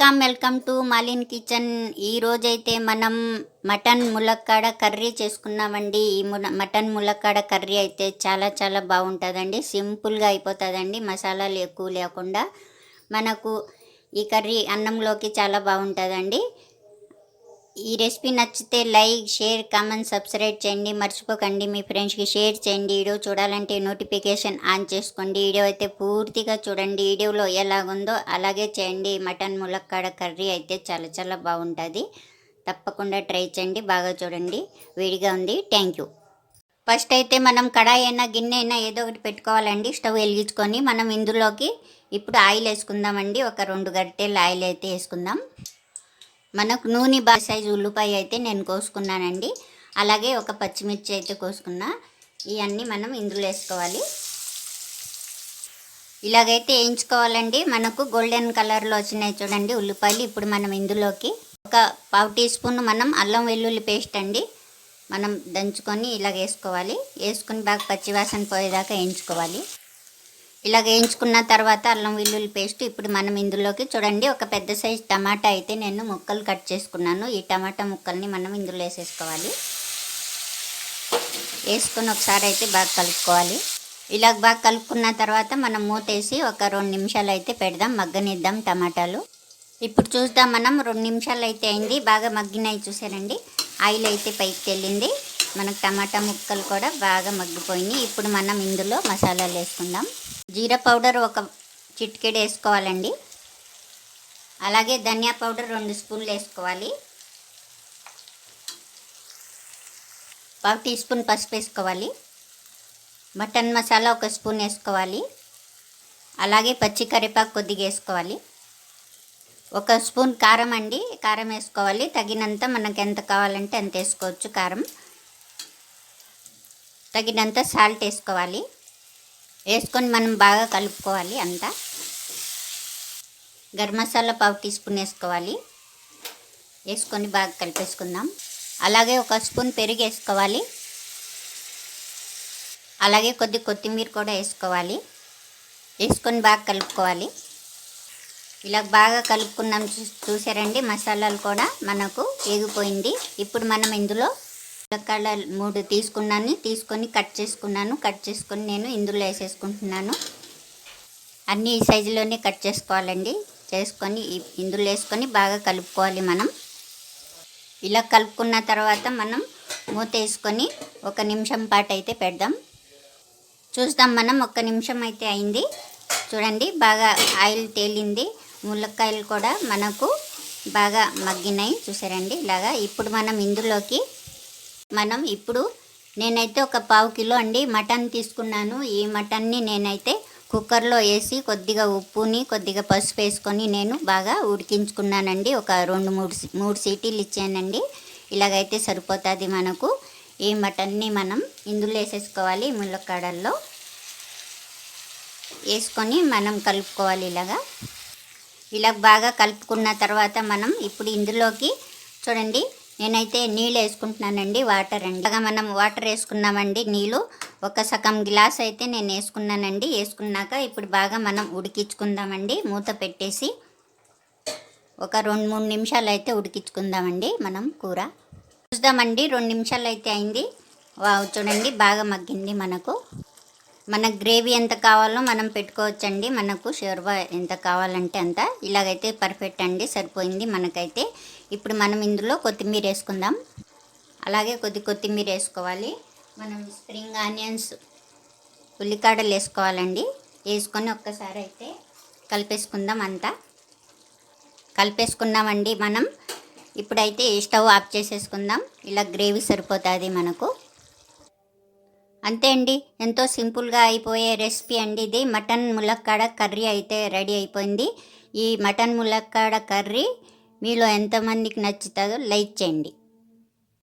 Welcome welcome to Malin kitchen. ఈరోజైతే మనం mutton ములక్కాడ కర్రీ చేసుకున్నామండి. ఈ మటన్ ములక్కాడ కర్రీ అయితే చాలా చాలా బాగుంటుందండి. సింపుల్గా అయిపోతుందండి. మసాలాలు ఎక్కువ లేకుండా మనకు ఈ కర్రీ అన్నంలోకి చాలా బాగుంటుందండి. ఈ రెసిపీ నచ్చితే లైక్ షేర్ కామెంట్ సబ్స్క్రైబ్ చేయండి. మర్చిపోకండి మీ ఫ్రెండ్స్కి షేర్ చేయండి. వీడియో చూడాలంటే నోటిఫికేషన్ ఆన్ చేసుకోండి. వీడియో అయితే పూర్తిగా చూడండి. వీడియోలో ఎలాగుందో అలాగే చేయండి. మటన్ ములక్కాడ కర్రీ అయితే చాలా చాలా బాగుంటుంది. తప్పకుండా ట్రై చేయండి. బాగా చూడండి. వేడిగా ఉంది. Thank you. ఫస్ట్ అయితే మనం కడాయి అయినా గిన్నె అయినా ఏదో ఒకటి పెట్టుకోవాలండి. స్టవ్ వెలిగించుకొని మనం ఇందులోకి ఇప్పుడు ఆయిల్ వేసుకుందామండి. ఒక రెండు గరిటెలు ఆయిల్ అయితే వేసుకుందాం. మనకు నూనె బాగా సైజు ఉల్లిపాయ అయితే నేను కోసుకున్నానండి. అలాగే ఒక పచ్చిమిర్చి అయితే కోసుకున్నా. ఇవన్నీ మనం ఇందులో వేసుకోవాలి. ఇలాగైతే వేయించుకోవాలండి. మనకు గోల్డెన్ కలర్లో వచ్చినాయి చూడండి ఉల్లిపాయలు. ఇప్పుడు మనం ఇందులోకి ఒక పావు టీ స్పూన్ మనం అల్లం వెల్లుల్లి పేస్ట్ అండి. మనం దంచుకొని ఇలా వేసుకోవాలి. వేసుకుని బాగా పచ్చివాసన పోయేదాకా వేయించుకోవాలి. ఇలా వేయించుకున్న తర్వాత అల్లం వెల్లుల్లి పేస్ట్ ఇప్పుడు మనం ఇందులోకి చూడండి ఒక పెద్ద సైజ్ టమాటా అయితే నేను ముక్కలు కట్ చేసుకున్నాను. ఈ టమాటా ముక్కల్ని మనం ఇందులో వేసేసుకోవాలి. వేసుకొని ఒకసారి అయితే బాగా కలుపుకోవాలి. ఇలా బాగా కలుపుకున్న తర్వాత మనం మూతేసి ఒక రెండు నిమిషాలు అయితే పెడదాం మగ్గనిద్దాం టమాటాలు. ఇప్పుడు చూద్దాం మనం రెండు నిమిషాలు అయితే అయింది. బాగా మగ్గినాయి చూసారండి. ఆయిల్ అయితే పైకి వెళ్ళింది మనకు టమాటా ముక్కలు కూడా బాగా మగ్గిపోయినాయి. ఇప్పుడు మనం ఇందులో మసాలాలు వేసుకుందాం. జీరా పౌడర్ ఒక చిటికెడు వేసుకోవాలండి. అలాగే ధనియా పౌడర్ రెండు స్పూన్లు వేసుకోవాలి. పావు టీ స్పూన్ పసుపు వేసుకోవాలి. మటన్ మసాలా ఒక స్పూన్ వేసుకోవాలి. అలాగే పచ్చి కరివేపాకు కొద్దిగా వేసుకోవాలి. ఒక స్పూన్ కారం అండి కారం వేసుకోవాలి. తగినంత మనకు ఎంత కావాలంటే అంత వేసుకోవచ్చు కారం. తగినంత సాల్ట్ వేసుకోవాలి. వేసుకొని మనం బాగా కలుపుకోవాలి అంతా. గరం మసాలా పావు టీ స్పూన్ వేసుకోవాలి. వేసుకొని బాగా కలిపేసుకుందాం. అలాగే ఒక స్పూన్ పెరుగు వేసుకోవాలి. అలాగే కొద్ది కొత్తిమీర కూడా వేసుకోవాలి. వేసుకొని బాగా కలుపుకోవాలి. ఇలా బాగా కలుపుకున్నాం చూ- చూసారండి? మసాలాలు కూడా మనకు వేగిపోయింది. ఇప్పుడు మనం ఇందులో ములక్కాడ మూడు తీసుకున్నాను తీసుకొని కట్ చేసుకున్నాను. కట్ చేసుకొని నేను ఇందులో వేసేసుకుంటున్నాను. అన్నీ ఈ సైజులోనే కట్ చేసుకోవాలండి. చేసుకొని ఇందులో వేసుకొని బాగా కలుపుకోవాలి మనం. ఇలా కలుపుకున్న తర్వాత మనం మూత వేసుకొని ఒక నిమిషం పాటు అయితే పెడదాం. చూస్తాం మనం ఒక్క నిమిషం అయితే అయింది. చూడండి బాగా ఆయిల్ తేలింది. ములక్కాయలు కూడా మనకు బాగా మగ్గినాయి. చూసారండి? ఇలాగా ఇప్పుడు మనం ఇందులోకి మనం ఇప్పుడు నేనైతే ఒక పావు కిలో అండి మటన్ తీసుకున్నాను. ఈ మటన్ని నేనైతే కుక్కర్లో వేసి కొద్దిగా ఉప్పుని కొద్దిగా పసుపు వేసుకొని నేను బాగా ఉడికించుకున్నానండి. ఒక రెండు మూడు మూడు సీటీలు ఇచ్చానండి. ఇలాగైతే సరిపోతుంది మనకు. ఈ మటన్ని మనం ఇందులో వేసేసుకోవాలి ములక్కాడల్లో వేసుకొని మనం కలుపుకోవాలి ఇలాగా. ఇలా బాగా కలుపుకున్న తర్వాత మనం ఇప్పుడు ఇందులోకి చూడండి నేనైతే నీళ్ళు వేసుకుంటున్నానండి వాటర్ అండి. ఇలాగ మనం వాటర్ వేసుకున్నామండి నీళ్ళు. ఒక సగం గ్లాస్ అయితే నేను వేసుకున్నానండి. వేసుకున్నాక ఇప్పుడు బాగా మనం ఉడికించుకుందామండి. మూత పెట్టేసి ఒక రెండు మూడు నిమిషాలు అయితే ఉడికించుకుందామండి మనం కూర. చూద్దామండి రెండు నిమిషాలు అయితే అయింది. వావ్ చూడండి బాగా మగ్గింది మనకు. మన గ్రేవీ ఎంత కావాలో మనం పెట్టుకోవచ్చండి. మనకు షోర్బా ఎంత కావాలంటే అంత. ఇలాగైతే పర్ఫెక్ట్ అండి సరిపోయింది మనకైతే. ఇప్పుడు మనం ఇందులో కొత్తిమీర వేసుకుందాం. అలాగే కొద్ది కొత్తిమీర వేసుకోవాలి. మనం స్ప్రింగ్ ఆనియన్స్ ఉల్లికాడలు వేసుకోవాలండి. వేసుకొని ఒక్కసారి అయితే కలిపేసుకుందాం అంతా. కలిపేసుకున్నామండి మనం. ఇప్పుడైతే స్టవ్ ఆఫ్ చేసేసుకుందాం. ఇలా గ్రేవీ సరిపోతుంది మనకు. అంతే అండి. ఎంతో సింపుల్గా అయిపోయే రెసిపీ అండి ఇది. మటన్ ములక్కాడ కర్రీ అయితే రెడీ అయిపోయింది. ఈ మటన్ ములక్కాడ కర్రీ మీలో ఎంతమందికి నచ్చుతుందో లైక్ చేయండి.